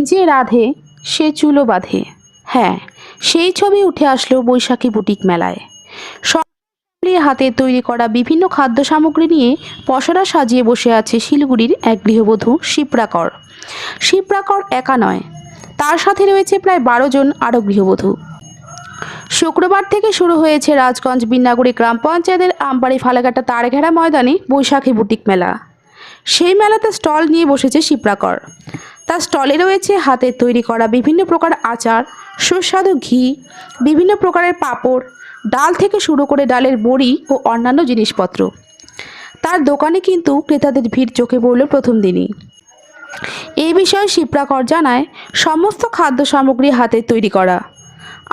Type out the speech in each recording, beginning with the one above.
যে রাধে, সে চুলো বাঁধে। হ্যাঁ সেই ছবি উঠে আসলো বৈশাখী বুটিক মেলায়। হাতে তৈরি করা বিভিন্ন খাদ্য সামগ্রী নিয়ে পসরা সাজিয়ে বসে আছে শিলিগুড়ির এক গৃহবধূ, শিপ্রাকর। শিপ্রাকর একা নয়, তার সাথে রয়েছে প্রায় বারো জন আরও গৃহবধূ। শুক্রবার থেকে শুরু হয়েছে রাজগঞ্জ বিন্নাগুড়ি গ্রাম পঞ্চায়েতের আমবাড়ি ফালাকাটা তারঘেরা ময়দানে বৈশাখী বুটিক মেলা। সেই মেলাতে স্টল নিয়ে বসেছে শিপ্রাকর। তার স্টলে রয়েছে হাতের তৈরি করা বিভিন্ন প্রকার আচার, সুস্বাদু ঘি, বিভিন্ন প্রকারের পাঁপড়, ডাল থেকে শুরু করে ডালের বড়ি ও অন্যান্য জিনিসপত্র। তার দোকানে কিন্তু ক্রেতাদের ভিড় চোখে পড়ল প্রথম দিনই। এই বিষয়ে শিপ্রাকর জানায়, সমস্ত খাদ্য সামগ্রী হাতে তৈরি করা।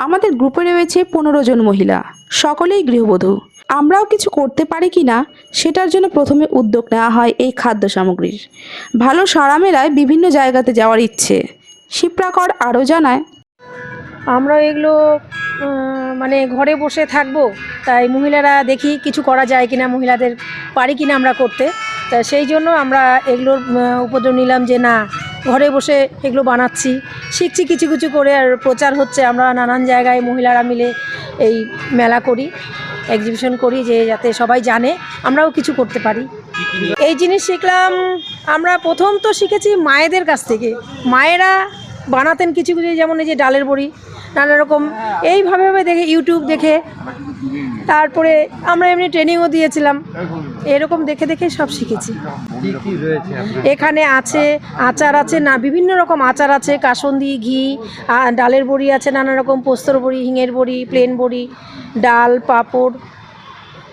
আমাদের গ্রুপে রয়েছে পনেরো জন মহিলা। সকলেই গৃহবধূ। আমরাও কিছু করতে পারি কি না সেটার জন্য প্রথমে উদ্যোগ নেওয়া হয় এই খাদ্য সামগ্রীর। ভালো সাড়া মেলায় বিভিন্ন জায়গাতে যাওয়ার ইচ্ছে। শিপ্রাকর আরও জানায়, আমরা এগুলো মানে ঘরে বসে থাকব, তাই মহিলারা দেখি কিছু করা যায় কিনা, মহিলাদের পারি কিনা আমরা করতে। তা সেই জন্য আমরা এগুলোর উপদ্রব নিলাম যে না ঘরে বসে এগুলো বানাচ্ছি। শিখছি কিছু কিছু করে আর প্রচার হচ্ছে। আমরা নানান জায়গায় মহিলারা মিলে এই মেলা করি এক্সিবিশন করি যে যাতে সবাই জানে, আমরাও কিছু করতে পারি। এই জিনিস শিখলাম, আমরা প্রথম তো শিখেছি মায়েদের কাছ থেকে। মায়েরা বানাতেন কিছু কিছু, যেমন এই যে ডালের বড়ি। নানা রকম। এইভাবে দেখে ইউটিউব দেখে। তারপরে আমরা এমনি ট্রেনিংও দিয়েছিলাম। এরকম দেখে দেখে সব শিখেছি। এখানে আছে, আচার আছে, না, বিভিন্ন রকম আচার আছে। কাসন্দি, ঘি ডালের বড়ি আছে, নানা রকম, পোস্তর বড়ি, হিঙের বড়ি প্লেন বড়ি, ডাল, পাঁপড়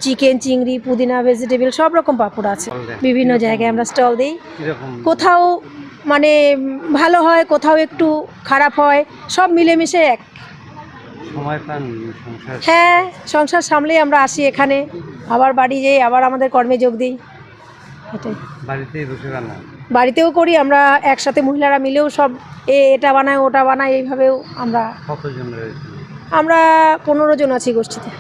চিকেন চিংড়ি, পুদিনা ভেজিটেবল সব রকম পাঁপড় আছে। বিভিন্ন জায়গায় আমরা স্টল দিই। কোথাও মানে ভালো হয়, কোথাও একটু খারাপ হয়, সব মিলেমিশে এক হ্যাঁ সংসার সামলেই আমরা আসি এখানে। আবার বাড়ি যেয়ে আবার আমাদের কর্মে যোগ দিই। এটাই। বাড়িতেও করি আমরা একসাথে মহিলারা মিলেও সব এ এটা বানায় ওটা বানায় এইভাবেও আমরা আমরা পনেরো জন আছি গোষ্ঠীতে।